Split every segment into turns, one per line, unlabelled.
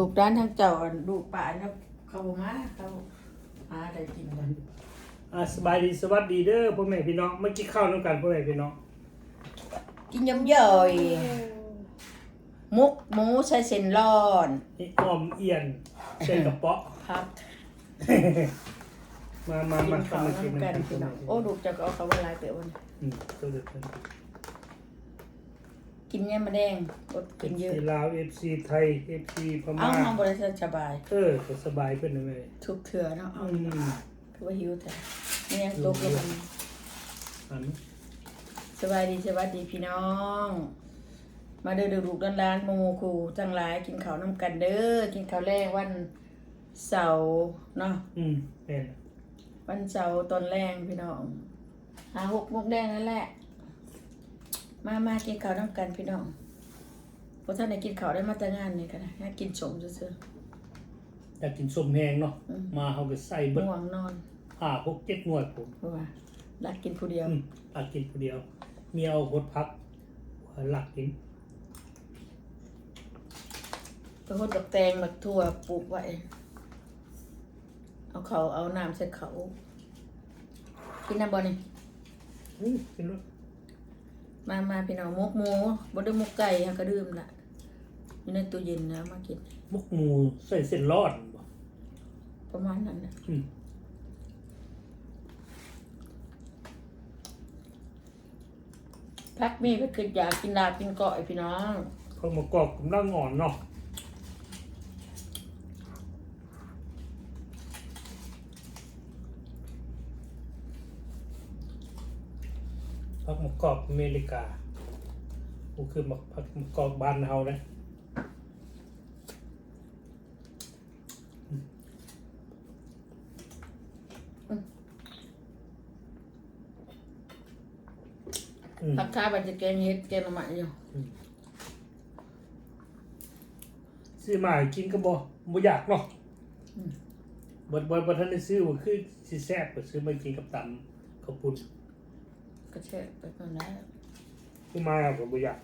ลูกด้านทางเจ้าอันลูกป่าเนี่ยเขาบ่มาเขาหาได้กินกัน
อ่าสบายดีสวัสดีเด้อพ่อแม่พี่น้องเมื่อกี้ข้าวน้ำกันพ่อแม่พี่น้อง
กินยำย่อยมุกหมูใส่เส้นร้อน
นี่อ้อมเอียนใส่กระเป๋อ
ครับ
มามา
กิ
มาน
ข้าว
ทำมากิน
น้ำกัน
กั
พี่
น
น้องโอ้ลูกจะก็เอาเขาว่าหลายเต๋อวัน
อืมตัวเด็ด กัน
กินเนี่ยมาแดงอดกินเยอะ
ลาวเอฟซีไทยเอฟซีพ
เอา
ม่า
ห้องบริษัทสบาย
เออก็สบายเพื่อนนะแม่
ทุกเถื่อเนาะเอา
อืม
คือว่าหิวแต่นี่ยังตกแล้วมัน
อัน
สบายดีสวัสดีพี่น้อง มาเด้อเด้อลูกด้านร้านโมโมคูทั้งหลายกินข้าวน้ำกันเด้อกินข้าวแรกวันเสาร์เนาะ
อืมแม่น
วันเสาร์ตอนแรงพี่น้องหาหกโมกแดงนั่นแหละ มามากินข้าวน้ำกันพี่น้องพอท่านได้กินข้าวได้มาแต่งานนี่กันนะให้กินสมซื่อ
อยากกินส้มแห้งเนาะมาเฮาก็ใส่
ๆ
เบิด
ง่วงนอน
ห้าหกเจ็ดหน่วยผม
เพราะว่ารักกินผู้เดียว
อืมตักกินคนเดียวเมียเอาหดพักหลักกิน
ไปหดดอกแตงดอกทั่วปลูกไว้ เอาเขาเอาน้ำใส่เขากินน้ำบ่นี่
อืมกินรส
มามาพี่น้องมกหมูบ่ได้มกไก่ฮะก็ดื่มละอยู่ในตู้เย็นนะมากิน
มุกหมูใส่เส้นรอดบ่
ประมาณนั้นนะ
อืม
พักมีก็คืออยากกินลาบกินเกาะไอ้พี่น้อง
เขามากรอบกำลังอ่อนเนาะพั กมากรอบอเมริกาก็คือมาพักมากรอบบ้านเฮาเลยอืม
พักค้าบันจะแกงเฮ็ดแกงหน่อไม้อยู่
ซื้อมาให้กินก็บ่บ่อยากเนาะบ่บ่บ่ทันได้ซื้อว่าคือสิแซ่บก็ซื้อมากินกับตำข้าวปุ้น
ก็เช่ไปก่อนแล้ว
ซื้อมาก็บ่อยาก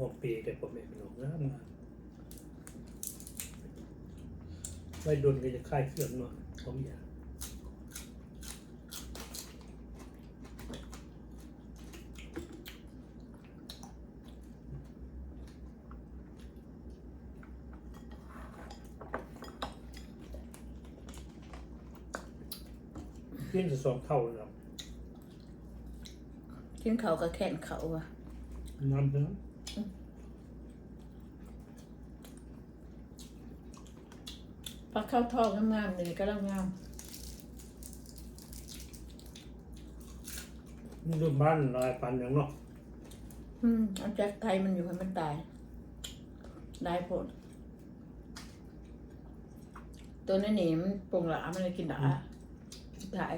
หกปีแต่ผมเองเป็นของงามาไม่โดนก็จะคลายเครื่องเนาะผมอยาก ขึ้นจะสองเท่าแล้ว
กินเขาวก็แข่นเขาว่ะ
น้ำเนื้อ
พักเข้าทองงามๆเลยก็แล้วงาม
นี่ดูบ้านลายปันอย่างเนาะ
อืมเอาจากไทยมันอยู่ให้มันตายได้ผลตัวนี้นี่มันปรุงหลามันเลยกินหลา ตาย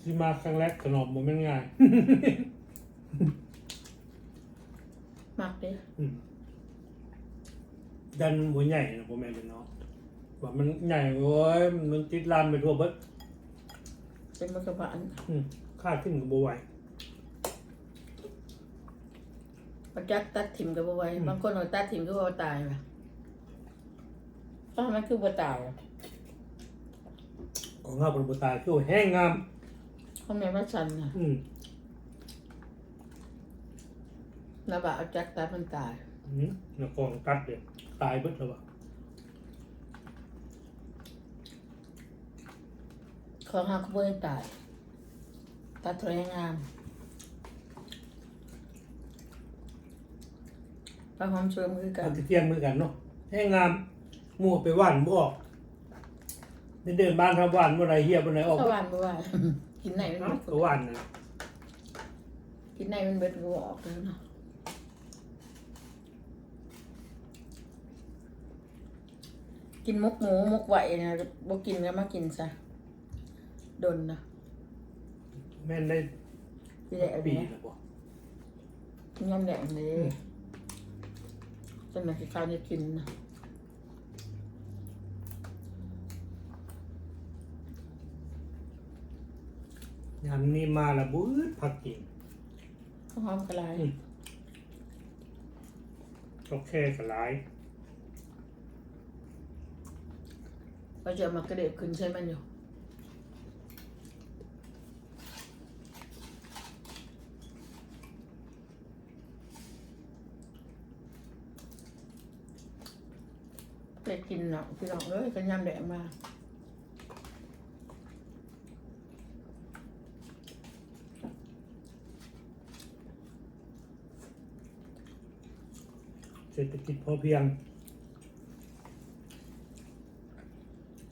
ที่มาครั้งแรกขนมมันไม่ง่าย
มักเด้
อืมดันหัวใหญ่นะผมแม่เป็นเนาะว่ามันใหญ่โว้ยมันติดลามไปทั่วเบิด
เป็นมักกะบาน
อืมค่าขึ้นกับบัวไหว
ประจักตัดถิ่มกับบ่ไหว้บางคนเอาตัดถิ่มก็บ่ตายว่ะเพราะมันคือบ่ตายว่ะ
ของงาบนบัวตายคือแห้งงาม
เพราะแม่ว่าฉันน่ะ
อืม
นะบ่าเอาจักตัดมันตาย
อืมแล้วกองตัดเดียวตายเบิดแล้ววะ
ของหักบ่ให้ตาย ตัดเท่าไหรงาม ปลาหอมชวนคือกั
เอา
น
ตะเทียมมือกันเนาะแห้งงามมั่วไปหว่านบ่ออกเดินเดินบ้านทำหว่านเมื่อไรเฮียเมื่อไรออก
เข้าหวานบ่หวานกินไหนมัน
เอ้า
เบิด
ก็หว่านนะ
กินไหนมันเบิดก็บ่ออกแล้วเนาะกินมุกหมูมุกไหวนะบ่กินก็มากินซะดนนะ
แม่นได้
พี่ได้เอา
ปี
เนี้ย
แล้วบ่
ยำแดงเลยจั สำหรับข้าวนี่กินนะ
ยำนี่มาละบื้อผักกิน
หอมกระไรโอ
เคกระไร
ก็จะมากระเด็บขึ้นใช่ไหมอย ไปกินเนาะพี่น้องเอ้ยกันยำแดงมา
เศรษฐกิจพอเพียง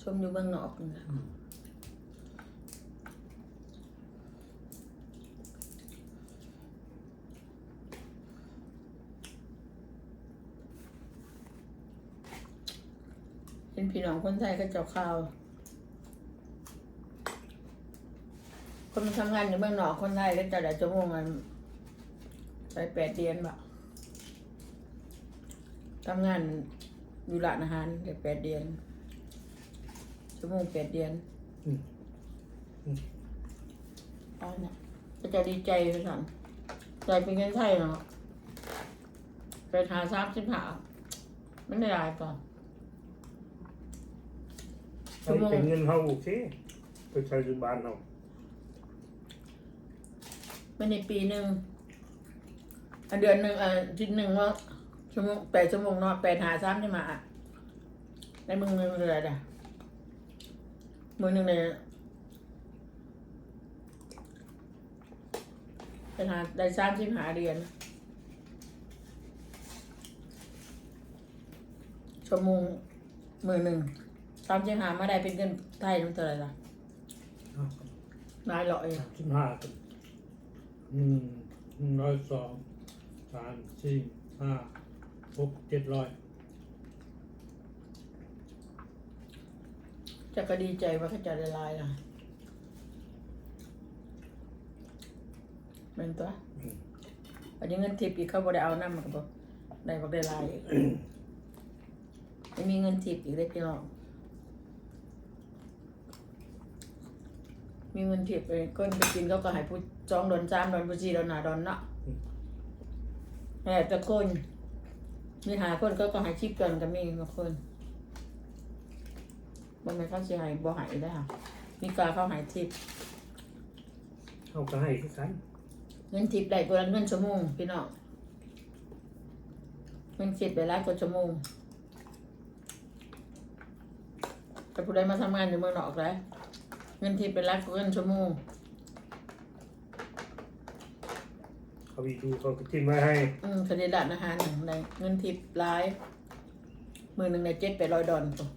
ชมอยู่เบื้องนอกนี่นะ พี่น้องคนไทยก็เจ้าข่าว คนทำงานอยู่เมืองนอกคนไทยก็จะได้ชั่วโมงกันไปแปดเดือนบะทำงานอยู่ร้านอาหารได้แปดเดือนชั่วโมงแปดเดือน
อืมอืม
อันน่ะก็จะดีใจไปสั่นใจเป็นเงินไทยเนาะไปหาสามสิบหาไม่ได้หลายป่ะ ชั่วโมง
เป็นเงินเขาโอเคไปใช้ที่บ้านเรา
ไม่ในปีหนึ่งอันเดือนหนึ่งอะอาทิตย์หนึ่งว่าชั่วโมงแปดชั่วโมงเนาะแปดหาสามใช่ไหมาในมึงหนึ่งเลยอะมือหนึ่งเลยเป็นหาได้สามสิบหาเดือนชั่วโมงมือหนึ่ง สามสิบหามาได้เป็นเงินไทยมันเท่าไหร่ล่ะนายร้อยอะ
สิบห้ากันอืมหนึ่งร้อยสองสามสี่ห้าหกเจ็ดร้อย
จะก็ดีใจว่าเขาจะได้ลายนะเป็นตัวอันนี้เงินทิปอีกเขาบ่ได้เอาน้ำมันก็บอกได้บอกได้ลายอีกไม่มีเงินทิปอีกเล็กน้อง มีเงินทิปไปก้นไปกินเขาก็ให้ผู้จองดอนจามดอนผู้จีดอนหนาดอนเนาะแต่แต่คนมีหาคนเขาก็ให้ชิปกันก็มีบางคนบางคนเขาสิให้บ่ให้ได้ค่ะมีกาเขาให้ทิป
เขาก็ให้คือกัน
เงินทิปได้กว่าเงินชั่วโมงพี่น้องเงินทิปได้หลายกว่าชั่วโมงแต่ผู้ใดมาทำงานอยู่เมืองนอกแล้ว เงินทิปเป็นหลายกว่าเงินชั่วโมง
เขาวีดูเขาก็ทิ้งไว้ให้
อืมคดีดัดอาหารหนึ่งในเงินทิปหลายมือหนึ่งในเจ็ดไปร้อยดอลตัว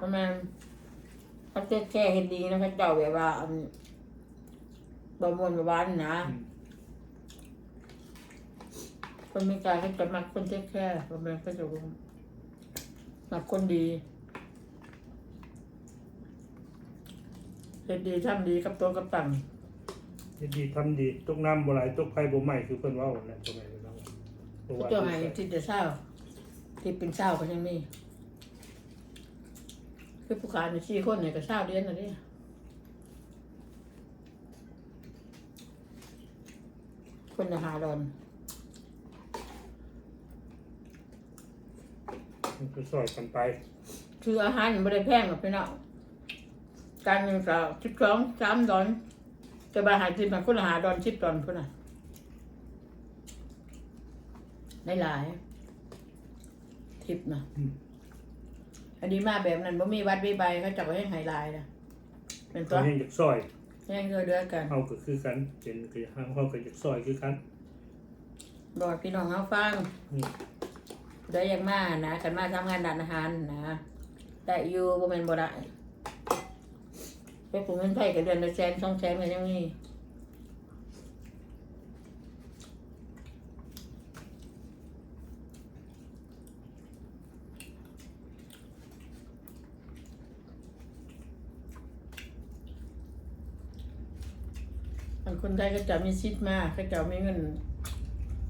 ประมาณเขาจะแค่เห็นดีนะเขาเจ้าแบบว่าอันบะมวนบะบ้านนะ
อืม
คนมีการเขาจะมักคนแค่แค่ประมาณก็จะมักคนดีเห็นดีทำดีกับตัวกับตัง
เฮ็ดดีทำดีตกน้ำบ่ไหลตกไฟบ่ไหม้คือเพิ่นเว่าแหละตรงไหนเนาะเพราะว่า
เจ้าไงที่จะเศร้า ที่เป็นเศร้าก็ยังมีคือผู้ขายในสี่คนเนี่ยก็เศร้าเดือนนะเนี่ยคนจะหาดอน
มัน ก็ซอยกันไป
คืออาหารไม่ได้แพงหรอกพี่น้องการเงินก็สิบสองสามดอนแต่บาหารที่มันคนละหาดอนสิบดอนพุ่นน่ะได้หลายทิปนะ
อืม
อันนี้มาแบบนั้นบ่มีวัดมีใบเขาจับไว้ให้ไฮไลท์นะเป็นตั
เขา
ว
ให้อยากซอย
แย่งเดือเดือกัน
เฮาก็คือกันเป็นก็อยากเฮาก็อยากซอยคือกัน
บอกพี่น้องเขาฟัง
อืม
ได้ยังมานะกันมาทำงานด้านอาหารนะได้อยู่บ่แม่นบ่ได้ไปปลูกเงินไทยกับเดือนละแสนสองแสนก็ยังมีอันคนไทยก็จะมีชิดมากก็จะมีเงิน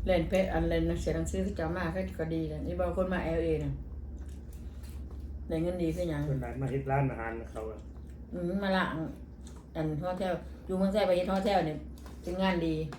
เล่นเพชรอันเล่นหนังเสียหนังสือจะมาก็ก็ดีแล้วนี่บางคนมาเอลเอนะได้เงินดีขึ้นยัง
เพิ่นได้มาเฮ็ดร้านอาหารเขาอะ
อืมมาละอันท่อเที่ยวอยู่เมืองไทยไปเฮ็ดท่อเที่ยวเนี่ยเป็นงานดี